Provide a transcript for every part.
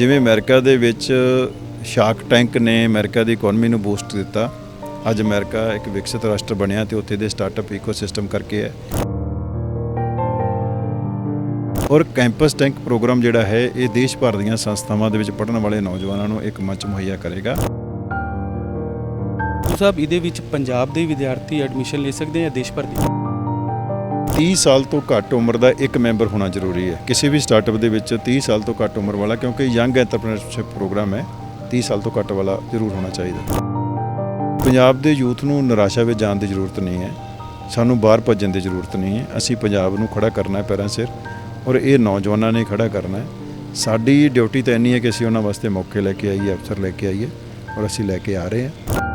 ਜਿਵੇਂ ਅਮਰੀਕਾ ਦੇ ਵਿੱਚ ਸ਼ਾਰਕ ਟੈਂਕ ਨੇ ਅਮਰੀਕਾ ਦੀ ਇਕਨੋਮੀ ਨੂੰ ਬੂਸਟ ਦਿੱਤਾ, ਅੱਜ ਅਮਰੀਕਾ ਇੱਕ ਵਿਕਸਿਤ ਰਾਸ਼ਟਰ ਬਣਿਆ ਤੇ ਉੱਥੇ ਦੇ ਸਟਾਰਟਅਪ ਇਕੋਸਿਸਟਮ ਕਰਕੇ ਹੈ। ਔਰ ਕੈਂਪਸ ਟੈਂਕ ਪ੍ਰੋਗਰਾਮ ਜਿਹੜਾ ਹੈ, ਇਹ ਦੇਸ਼ ਭਰ ਦੀਆਂ ਸੰਸਥਾਵਾਂ ਦੇ ਵਿੱਚ ਪੜ੍ਹਨ ਵਾਲੇ ਨੌਜਵਾਨਾਂ ਨੂੰ ਇੱਕ ਮੰਚ ਮੁਹੱਈਆ ਕਰੇਗਾ। ਸਾਹਿਬ, ਇਹਦੇ ਵਿੱਚ ਪੰਜਾਬ ਦੇ ਵਿਦਿਆਰਥੀ ਐਡਮਿਸ਼ਨ ਲੈ ਸਕਦੇ ਆ ਦੇਸ਼ ਭਰ ਦੇ? 30 ਸਾਲ ਤੋਂ ਘੱਟ ਉਮਰ ਦਾ ਇੱਕ ਮੈਂਬਰ ਹੋਣਾ ਜ਼ਰੂਰੀ ਹੈ। ਕਿਸੇ ਵੀ ਸਟਾਰਟਅਪ ਦੇ ਵਿੱਚ 30 ਸਾਲ ਤੋਂ ਘੱਟ ਉਮਰ ਵਾਲਾ, ਕਿਉਂਕਿ ਯੰਗ ਐਂਟਰਪ੍ਰੀਨਰਸ਼ਿਪ ਪ੍ਰੋਗਰਾਮ ਹੈ 30 ਸਾਲ ਤੋਂ ਘੱਟ ਵਾਲਾ ਜ਼ਰੂਰ ਹੋਣਾ ਚਾਹੀਦਾ। ਪੰਜਾਬ ਦੇ ਯੂਥ ਨੂੰ ਨਿਰਾਸ਼ਾ ਵਿੱਚ ਜਾਣ ਦੀ ਜ਼ਰੂਰਤ ਨਹੀਂ ਹੈ। ਸਾਨੂੰ ਬਾਹਰ ਭੱਜਣ ਦੀ ਜ਼ਰੂਰਤ ਨਹੀਂ ਹੈ। ਅਸੀਂ ਪੰਜਾਬ ਨੂੰ ਖੜਾ ਕਰਨਾ ਹੈ ਪੈਰਾਂ ਸਿਰ ਔਰ ਇਹ ਨੌਜਵਾਨਾਂ ਨੇ ਖੜਾ ਕਰਨਾ ਹੈ। ਸਾਡੀ ਡਿਊਟੀ ਤਾਂ ਇੰਨੀ ਹੈ ਕਿ ਅਸੀਂ ਉਹਨਾਂ ਵਾਸਤੇ ਮੌਕੇ ਲੈ ਕੇ ਆਈਏ ਅਫਸਰ ਲੈ ਕੇ ਆਈਏ ਔਰ ਅਸੀਂ ਲੈ ਕੇ ਆ ਰਹੇ ਹਾਂ।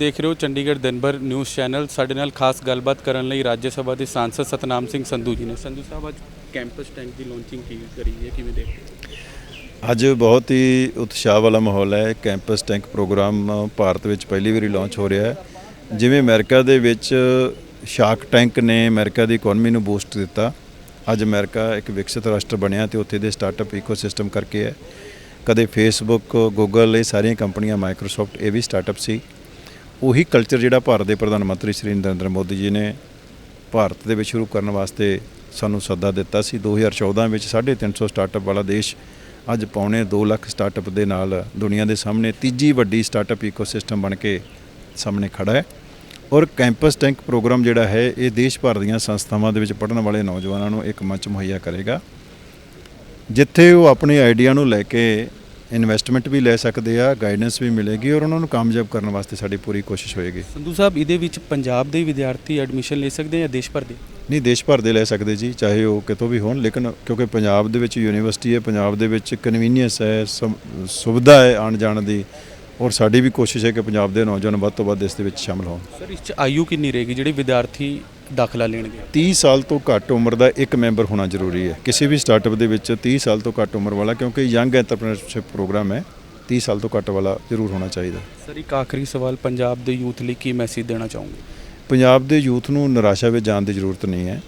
ਦੇਖ ਰਹੇ ਹੋ ਚੰਡੀਗੜ੍ਹ ਦਿਨਭਰ ਨਿਊਜ਼ ਚੈਨਲ। ਸਾਡੇ ਨਾਲ ਖਾਸ ਗੱਲਬਾਤ ਕਰਨ ਲਈ ਰਾਜ ਸਭਾ ਦੇ ਸਾਂਸਦ ਸਤਨਾਮ ਸਿੰਘ ਸੰਧੂ ਜੀ ਨੇ। ਸੰਧੂ ਸਾਹਿਬ, ਅੱਜ ਕੈਂਪਸ ਟੈਂਕ ਦੀ ਲਾਂਚਿੰਗ ਕੀ ਕਰੀ ਹੈ? ਕਿਵੇਂ ਦੇਖਦੇ ਅੱਜ ਬਹੁਤ ਹੀ ਉਤਸ਼ਾਹ ਵਾਲਾ ਮਾਹੌਲ ਹੈ। ਕੈਂਪਸ ਟੈਂਕ ਪ੍ਰੋਗਰਾਮ ਭਾਰਤ ਵਿੱਚ ਪਹਿਲੀ ਵਾਰੀ ਲਾਂਚ ਹੋ ਰਿਹਾ ਹੈ। ਜਿਵੇਂ ਅਮਰੀਕਾ ਦੇ ਵਿੱਚ ਸ਼ਾਰਕ ਟੈਂਕ ਨੇ ਅਮਰੀਕਾ ਦੀ ਇਕਨੋਮੀ ਨੂੰ ਬੂਸਟ ਦਿੱਤਾ। ਅੱਜ ਅਮਰੀਕਾ ਇੱਕ ਵਿਕਸਿਤ ਰਾਸ਼ਟਰ ਬਣਿਆ ਤੇ ਉੱਥੇ ਦੇ ਸਟਾਰਟਅਪ ਇਕੋਸਿਸਟਮ ਕਰਕੇ ਹੈ। ਕਦੇ ਫੇਸਬੁੱਕ ਗੂਗਲ ਇਹ ਸਾਰੀਆਂ ਕੰਪਨੀਆਂ ਮਾਈਕਰੋਸਾਫਟ ਇਹ ਵੀ ਸਟਾਰਟਅਪ ਸੀ। ਉਹੀ ਕਲਚਰ ਜਿਹੜਾ ਭਾਰਤ ਦੇ ਪ੍ਰਧਾਨ ਮੰਤਰੀ ਸ਼੍ਰੀ ਨਰਿੰਦਰ ਮੋਦੀ ਜੀ ਨੇ ਭਾਰਤ ਦੇ ਵਿੱਚ ਸ਼ੁਰੂ ਕਰਨ ਵਾਸਤੇ ਸਾਨੂੰ ਸੱਦਾ ਦਿੱਤਾ ਸੀ। 2014 ਵਿੱਚ 350 ਸਟਾਰਟਅਪ ਵਾਲਾ ਦੇਸ਼ ਅੱਜ ਪੌਣੇ 2 ਲੱਖ ਸਟਾਰਟਅਪ ਦੇ ਨਾਲ ਦੁਨੀਆ ਦੇ ਸਾਹਮਣੇ ਤੀਜੀ ਵੱਡੀ ਸਟਾਰਟਅਪ ਇਕੋਸਿਸਟਮ ਬਣ ਕੇ ਸਾਹਮਣੇ ਖੜਾ ਹੈ। ਔਰ ਕੈਂਪਸ ਟੈਂਕ ਪ੍ਰੋਗਰਾਮ ਜਿਹੜਾ ਹੈ, ਇਹ ਦੇਸ਼ ਭਰ ਦੀਆਂ ਸੰਸਥਾਵਾਂ ਦੇ ਵਿੱਚ ਪੜ੍ਹਨ ਵਾਲੇ ਨੌਜਵਾਨਾਂ ਨੂੰ ਇੱਕ ਮੰਚ ਮੁਹੱਈਆ ਕਰੇਗਾ। ਜਿੱਥੇ ਉਹ ਆਪਣੇ ਆਈਡੀਆ ਨੂੰ ਲੈ ਕੇ ਇਨਵੈਸਟਮੈਂਟ ਵੀ ਲੈ ਸਕਦੇ ਆ ਗਾਈਡੈਂਸ ਵੀ ਮਿਲੇਗੀ ਔਰ ਉਹਨਾਂ ਨੂੰ ਕਾਮਯਾਬ ਕਰਨ ਵਾਸਤੇ ਸਾਡੀ ਪੂਰੀ ਕੋਸ਼ਿਸ਼ ਹੋਏਗੀ। ਸੰਧੂ ਸਾਹਿਬ ਇਹਦੇ ਵਿੱਚ ਪੰਜਾਬ ਦੇ ਵਿਦਿਆਰਥੀ ਐਡਮਿਸ਼ਨ ਲੈ ਸਕਦੇ ਆ ਜਾਂ ਦੇਸ਼ ਭਰ ਦੇ? ਨਹੀਂ ਦੇਸ਼ ਭਰ ਦੇ ਲੈ ਸਕਦੇ ਜੀ ਚਾਹੇ ਉਹ ਕਿਤੋਂ ਵੀ ਹੋਣ ਲੇਕਿਨ ਕਿਉਂਕਿ ਪੰਜਾਬ ਦੇ ਵਿੱਚ ਯੂਨੀਵਰਸਿਟੀ ਹੈ ਪੰਜਾਬ ਦੇ ਵਿੱਚ ਕਨਵੀਨੀਅੰਸ ਹੈ ਸੁਵਿਧਾ ਹੈ ਆਉਣ ਜਾਣ ਦੀ ਔਰ ਸਾਡੀ ਵੀ ਕੋਸ਼ਿਸ਼ ਹੈ ਕਿ ਪੰਜਾਬ ਦੇ ਨੌਜਵਾਨ ਵੱਧ ਤੋਂ ਵੱਧ ਇਸ ਦੇ ਵਿੱਚ ਸ਼ਾਮਲ ਹੋਣ। ਸਰ ਇਸ ਚ ਆਯੂ ਕਿੰਨੀ ਰਹੇਗੀ? ਜਿਹੜੇ ਵਿਦਿਆਰਥੀ ਦਾਖਲਾ ਲੈਣਗੇ। 30 ਸਾਲ ਤੋਂ ਘੱਟ ਉਮਰ ਦਾ ਇੱਕ ਮੈਂਬਰ ਹੋਣਾ ਜ਼ਰੂਰੀ ਹੈ। ਕਿਸੇ ਵੀ ਸਟਾਰਟਅਪ ਦੇ ਵਿੱਚ 30 ਸਾਲ ਤੋਂ ਘੱਟ ਉਮਰ ਵਾਲਾ ਕਿਉਂਕਿ ਯੰਗ ਐਂਟਰਪ੍ਰੀਨਰਸ਼ਿਪ ਪ੍ਰੋਗਰਾਮ ਹੈ 30 ਸਾਲ ਤੋਂ ਘੱਟ ਵਾਲਾ ਜ਼ਰੂਰ ਹੋਣਾ ਚਾਹੀਦਾ। ਸਰ ਇੱਕ ਆਖਰੀ ਸਵਾਲ ਪੰਜਾਬ ਦੇ ਯੂਥ ਲਈ ਕੀ ਮੈਸੇਜ ਦੇਣਾ ਚਾਹੋਗੇ? ਪੰਜਾਬ ਦੇ ਯੂਥ ਨੂੰ ਨਿਰਾਸ਼ਾ ਵਿੱਚ ਜਾਣ ਦੀ ਜ਼ਰੂਰਤ ਨਹੀਂ ਹੈ।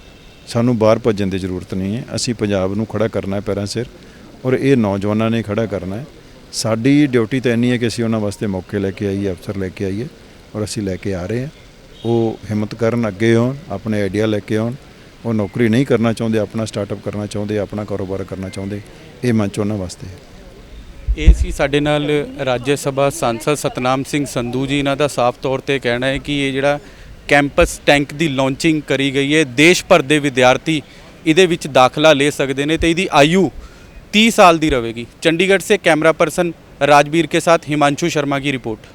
ਸਾਨੂੰ ਬਾਹਰ ਭੱਜਣ ਦੀ ਜ਼ਰੂਰਤ ਨਹੀਂ ਹੈ। ਅਸੀਂ ਪੰਜਾਬ ਨੂੰ ਖੜਾ ਕਰਨਾ ਹੈ ਪੈਰਾਂ ਸਿਰ ਔਰ ਇਹ ਨੌਜਵਾਨਾਂ ਨੇ ਖੜਾ ਕਰਨਾ ਹੈ। ਸਾਡੀ ਡਿਊਟੀ ਤਾਂ ਇੰਨੀ ਹੈ ਕਿ ਅਸੀਂ ਉਹਨਾਂ ਵਾਸਤੇ ਮੌਕੇ ਲੈ ਕੇ ਆਈਏ ਅਫਸਰ ਲੈ ਕੇ ਆਈਏ ਔਰ ਅਸੀਂ ਲੈ ਕੇ ਆ ਰਹੇ ਹਾਂ। ਉਹ ਹਿੰਮਤ ਕਰਨ ਅੱਗੇ ਆਉਣ, ਆਪਣੇ ਆਈਡੀਆ ਲੈ ਕੇ ਆਉਣ। ਉਹ ਨੌਕਰੀ ਨਹੀਂ ਕਰਨਾ ਚਾਹੁੰਦੇ, ਆਪਣਾ ਸਟਾਰਟਅਪ ਕਰਨਾ ਚਾਹੁੰਦੇ, ਆਪਣਾ ਕਾਰੋਬਾਰ ਕਰਨਾ ਚਾਹੁੰਦੇ, ਇਹ ਮੰਚ ਉਹਨਾਂ ਵਾਸਤੇ। ਇਹ ਸੀ ਸਾਡੇ ਨਾਲ ਰਾਜ ਸਭਾ ਸੰਸਦ ਸਤਨਾਮ ਸਿੰਘ ਸੰਧੂ ਜੀ। ਇਹਨਾਂ ਦਾ ਸਾਫ਼ ਤੌਰ ਤੇ ਕਹਿਣਾ ਹੈ ਕਿ ਇਹ ਜਿਹੜਾ ਕੈਂਪਸ ਟੈਂਕ ਦੀ ਲਾਂਚਿੰਗ ਕਰੀ ਗਈ ਹੈ, ਦੇਸ਼ ਭਰ ਦੇ ਵਿਦਿਆਰਥੀ ਇਹਦੇ ਵਿੱਚ ਦਾਖਲਾ ਲੈ ਸਕਦੇ ਨੇ ਤੇ ਇਹਦੀ ਆਯੂ 30 ਸਾਲ ਦੀ ਰਹੇਗੀ ਚੰਡੀਗੜ੍ਹ ਸੇ ਕੈਮਰਾ ਪਰਸਨ ਰਾਜਬੀਰ ਕੇ ਸਾਥ, ਹਿਮਾਂਸ਼ੂ ਸ਼ਰਮਾ ਕੀ ਰਿਪੋਰਟ।